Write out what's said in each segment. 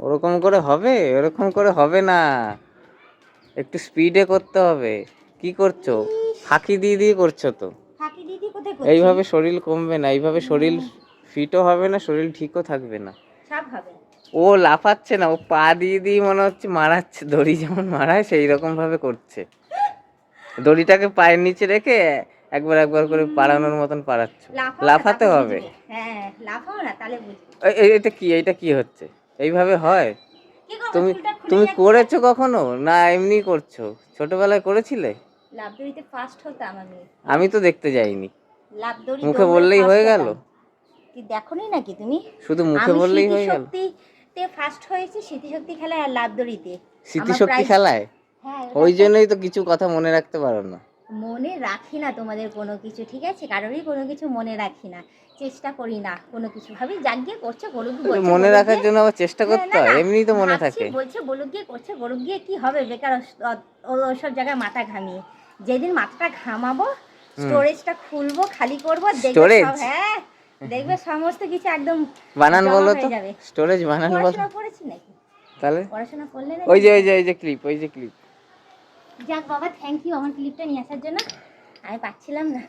ওরকম করে হবে ওরকম করে হবে না। একটু স্পিডে করতে হবে। কি করছ? ফাঁকি দিয়ে দিয়ে করছ তো। এইভাবে শরীর কমবে না এইভাবে শরীর ফিটও হবে না শরীর ঠিকও থাকবে না। ও লাফাচ্ছে না ও পা দিয়ে দিয়ে মনে হচ্ছে মারাচ্ছে দড়ি যেমন মারায় সেই রকম ভাবে করছে। দড়িটাকে পায়ের নিচে রেখে একবার একবার করে পাড়ানোর মতন পাড়াচ্ছ। লাফাতে হবে। হ্যাঁ লাফাও না তাহলে এটা কি? এইটা কি হচ্ছে? এইভাবে হয়? তুমি তুমি। করেছ কখনো? না এমনি করছ। ছোটবেলায় করেছিলে? লাভ দড়িতে ফার্স্ট হতাম আমি। আমি তো দেখতে যাইনি। লাভ দড়ি মুখে বললেই হয়ে গেল। কি দেখোনি নাকি তুমি? শুধু মুখে বললেই হয়ে গেল? স্মৃতিশক্তিতে ফার্স্ট হয়েছি স্মৃতিশক্তি খেলায় আর লাভ দড়িতে। স্মৃতিশক্তি খেলায়? হ্যাঁ ওই জন্যই তো কিছু কথা মনে রাখতে পারো না। মনে রাখি না তোমাদের কোনো কিছু ঠিক আছে? কারোরই কোনো কিছু মনে রাখি না। চেষ্টা করি না কোনো কিছু। ভাবি যাক গিয়ে করছে গরু মনে রাখার জন্য আবার চেষ্টা করতে হয় এমনি তো মনে থাকে। বলছে বলুক গিয়ে করছে গরু গিয়ে কি হবে বেকার ওস- ও- ও- জায়গায় মাথা ঘামিয়ে। যেদিন মাথাটা ঘামাবো স্টোরেজটা খুলবো খালি করব দেখবে সব- হ্যাঁ দেখবে সমস্ত কিছু একদম বানান বলো তো। স্টোরেজ বানান বলো। পড়াশোনা করেছি নাকি? তাহলে? পড়াশোনা করলে না ওই যে ওই যে ওই যে ক্লিপ ওই যে ক্লিপ যাক বাবা থ্যাংক ইউ আমার ক্লিপটা নিয়ে আসার জন্য। আমি পাচ্ছিলাম না।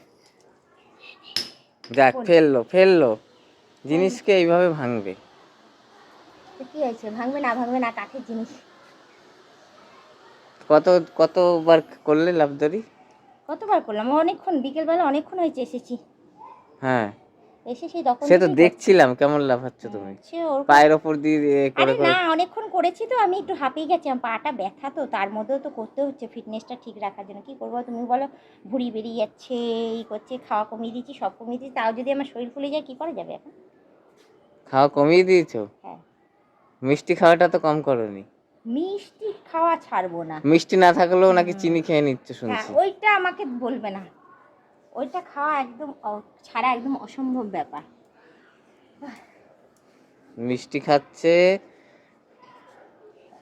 যাক ফেলল ফেলল। জিনিসকে এইভাবে ভাঙবে। কি হয়েছে? ভাঙবে না ভাঙবে না কাঠের জিনিস। কত কতবার করলে লাভদারি কতবার করলাম? অনেকক্ষণ বিকেলবেলা অনেকক্ষণ হয়েছে এসেছি। হ্যাঁ। এসে সেই তখন সে তো দেখছিলাম কেমন লাফাচ্ছ তুমি পায়ের ওপর দিয়ে দিয়ে করে করে না অনেকক্ষণ করেছি তো আমি একটু হাঁপিয়ে গেছি আমার পাটা ব্যথা তো তার মধ্যেও তো করতে হচ্ছে ফিটনেসটা ঠিক রাখার জন্য। কি করব তুমি বলো? ভুঁড়ি বেরিয়ে যাচ্ছে এই করছে খাওয়া কমিয়ে দিচ্ছি সব কমিয়ে দিচ্ছি তাও যদি আমার শরীর ফুলে যায় কি করা যাবে এখন? খাওয়া কমিয়ে দিয়েছ? হ্যাঁ। মিষ্টি খাওয়াটা তো কম করনি। মিষ্টি খাওয়া ছাড়বো না। মিষ্টি না থাকলেও নাকি চিনি খেয়ে নিচ্ছ হ্যাঁ শুনছি। ওইটা আমাকে বলবে না। ওইটা খাওয়া একদম ছাড়া একদম অসম্ভব ব্যাপার। মিষ্টি খাচ্ছে।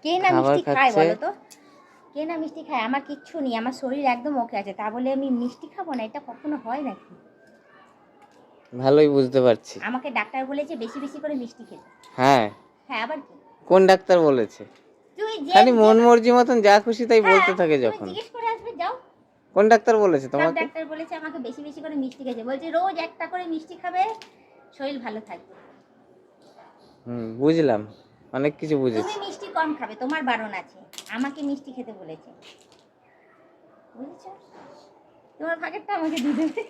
কে না মিষ্টি খায়। বলো তো? কে না মিষ্টি খায়? আমার কিচ্ছু নেই আমার শরীর একদম ওকে আছে। তা বলে আমি মিষ্টি খাব না? এটা কখনো হয় নাকি? ভালোই বুঝতে পারছি। আমাকে ডাক্তার বলেছে বেশি বেশি করে মিষ্টি খেতে। হ্যাঁ। হ্যাঁ আবার কোন ডাক্তার বলেছে? তুই যে খালি মন মর্জি মতন যা খুশি তাই হ্যাঁ, বলতে থাকে যখন। জিজ্ঞেস করে কোন ডাক্তার বলেছে তোমাকে? ডাক্তার বলেছে আমাকে বেশি বেশি করে মিষ্টি খেতে বলছে রোজ একটা করে মিষ্টি খাবে শরীর ভালো থাকবে। হুম বুঝলাম। অনেক কিছু তুমি বুঝেছি মিষ্টি কম খাবে তোমার বারণ আছে। আমাকে মিষ্টি খেতে বলেছে। বুঝেছ? তোমার ভাগেরটা আমাকে দিয়ে দেবে।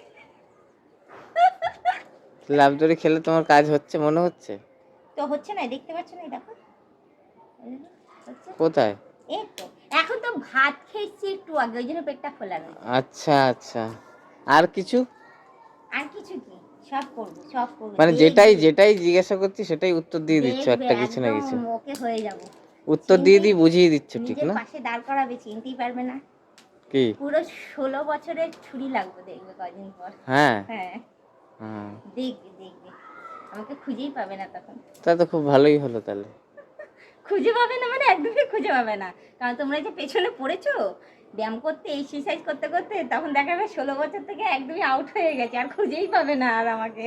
লাভদরি খেলে তোমার কাজ হচ্ছে মনে হচ্ছে? তো হচ্ছে না দেখতে পাচ্ছ না দেখো। কোথায়? এই তো এখন তো ভাত খেয়েছি একটু আগে ওই জন্য পেটটা রয়েছে আচ্ছা আচ্ছা। আর কিছু? আর কিছু কি? সব করব সব করব। মানে যেটাই যেটাই জিজ্ঞাসা করছি সেটাই উত্তর দিয়ে দিচ্ছ একটা কিছু না কিছু। ওকে হয়ে যাব। উত্তর দিয়ে দিয়ে বুঝিয়ে দিচ্ছ ঠিক না? পাশে দাঁড় করাবে চিনতেই পারবে না। কি? পুরো ষোলো বছরের ছুরি লাগবে দেখবে কদিন পর। হ্যাঁ। হ্যাঁ। হ্যাঁ। দেখবে দেখবে। আমাকে খুঁজেই পাবে না তখন। তা তো খুব ভালোই হলো তাহলে। খুঁজে পাবে না মানে একদমই খুঁজে পাবে না। কারণ তোমরা যে পেছনে পড়েছো ব্যায়াম করতে এক্সারসাইজ করতে করতে তখন দেখা যাবে ষোলো বছর থেকে একদমই আউট হয়ে গেছে আর খুঁজেই পাবে না আর আমাকে।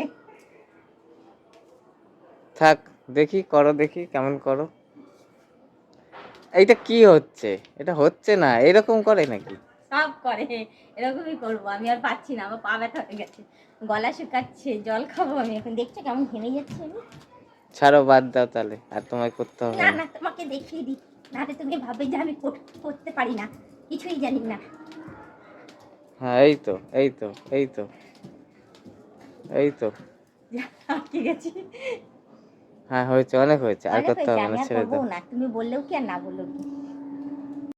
থাক দেখি করো দেখি কেমন করো। এইটা কি হচ্ছে? এটা হচ্ছে না এরকম করে নাকি? সব করে এরকমই করব আমি আর পাচ্ছি না আমার পা ব্যথা হয়ে গেছে গলা শুকাচ্ছে জল খাব আমি এখন। দেখছ কেমন ঘেমে যাচ্ছে আমি? ছাড়ো বাদ দাও তাহলে। আর তোমায় করতে হবে না তোমাকে দেখিয়ে দিই। নাহলে তুমি ভাবে যে আমি করতে পারি না। কিছুই জানি না। হ্যাঁ এই তো এই তো এই তো। এই তো। আটকে গেছি। হ্যাঁ হয়েছে অনেক হয়েছে। আর করতে হবে না ছেড়ে দাও। না। তুমি বললেও কি আর না বললেও কি?